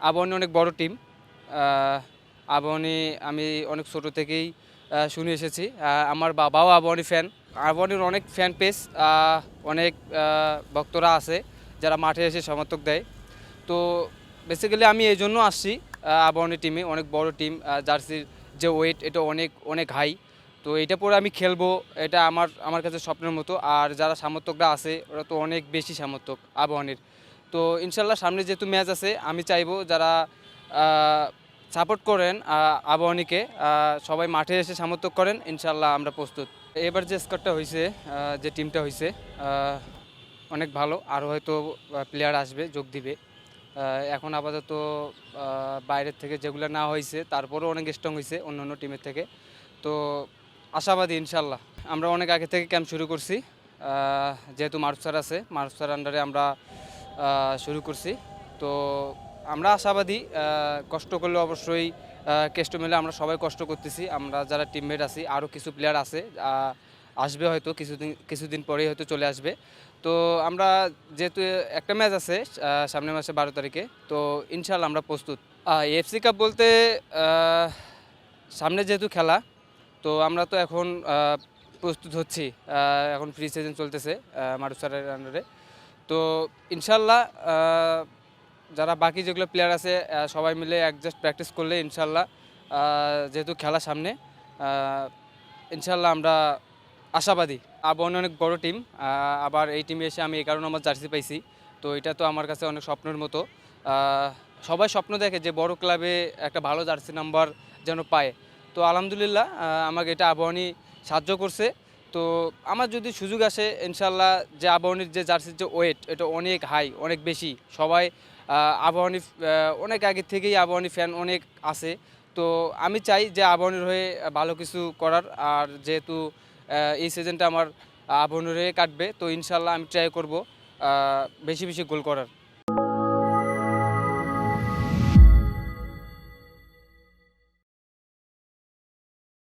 আবাহনী অনেক বড় টিম আবাহনী আমি অনেক ছোট থেকেই শুনে এসেছি। আমার বাবাও আবাহনী ফ্যান আবাহনীর অনেক ফ্যান পেজ অনেক ভক্তরা আছে যারা মাঠে এসে সমর্থক দেয়। তো বেসিক্যালি আমি এই জন্য আসছি আহ, টিমে অনেক বড় টিম জার্সির যে ওয়েট এটা অনেক অনেক হাই তো এটা পরে আমি খেলব এটা আমার আমার কাছে স্বপ্নের মতো। আর যারা সমর্থকরা আছে ওরা তো অনেক বেশি সমর্থক আবাহনীর। তো ইনশাল্লাহ সামনে যেহেতু ম্যাচ আছে, আমি চাইব যারা সাপোর্ট করেন আবাহনীকে সবাই মাঠে এসে সমর্থক করেন, ইনশাল্লাহ আমরা প্রস্তুত। এবার যে স্কোরটা হয়েছে যে টিমটা হয়েছে অনেক ভালো আরও হয়তো প্লেয়ার আসবে, যোগ দিবে। এখন আপাতত বাইরের থেকে যেগুলো না হয়েছে তারপরেও অনেক স্ট্রং হয়েছে অন্য অন্য টিমের থেকে। তো আশাবাদী, ইনশাল্লাহ। আমরা অনেক আগে থেকে ক্যাম্প শুরু করছি। যেহেতু মারুফ স্যার আছে, মারুফ স্যার আন্ডারে আমরা শুরু করছি। তো আমরা আশাবাদী কষ্ট করলে অবশ্যই কেষ্ট মেলে আমরা সবাই কষ্ট করতেছি। আমরা যারা টিমমেট আছি আরও কিছু প্লেয়ার আছে আসবে হয়তো কিছুদিন কিছুদিন পরেই হয়তো চলে আসবে। তো আমরা যেহেতু একটা ম্যাচ আছে সামনের মাসে বারো তারিখে, তো ইনশাল্লাহ আমরা প্রস্তুত। এফসি কাপ বলতে সামনে যেহেতু খেলা, তো আমরা তো এখন প্রস্তুত হচ্ছি। এখন ফ্রি সিজন চলতেছে মারুফ স্যারের আন্ডারে তো ইনশাল্লাহ যারা বাকি যেগুলো প্লেয়ার আছে সবাই মিলে অ্যাডজাস্ট প্র্যাকটিস করলে ইনশাল্লাহ যেহেতু খেলা সামনে ইনশাল্লাহ আমরা আশাবাদী। আবহাওয়া অনেক বড় টিম আবার এই টিমে এসে আমি এগারো নম্বর জার্সি পাইছি। তো এটা তো আমার কাছে অনেক স্বপ্নের মতো। সবাই স্বপ্ন দেখে যে বড় ক্লাবে একটা ভালো জার্সি নাম্বার যেন পায়। তো আলহামদুলিল্লাহ আমাকে এটা আবহাওয়ানি সাহায্য করছে। তো আমার যদি সুযোগ আসে ইনশাল্লাহ যে আবহাওয়ানির যে জার্সির যে ওয়েট এটা অনেক হাই অনেক বেশি। সবাই আহ, অনেক আগে থেকেই আবহাওয়ানি ফ্যান অনেক আছে। তো আমি চাই যে আবহাওয়ানির হয়ে ভালো কিছু করার আর যেহেতু এই সিজনটা আমার আবহাওয়ানির হয়ে কাটবে তো ইনশাল্লাহ আমি ট্রাই করব বেশি বেশি গোল করার।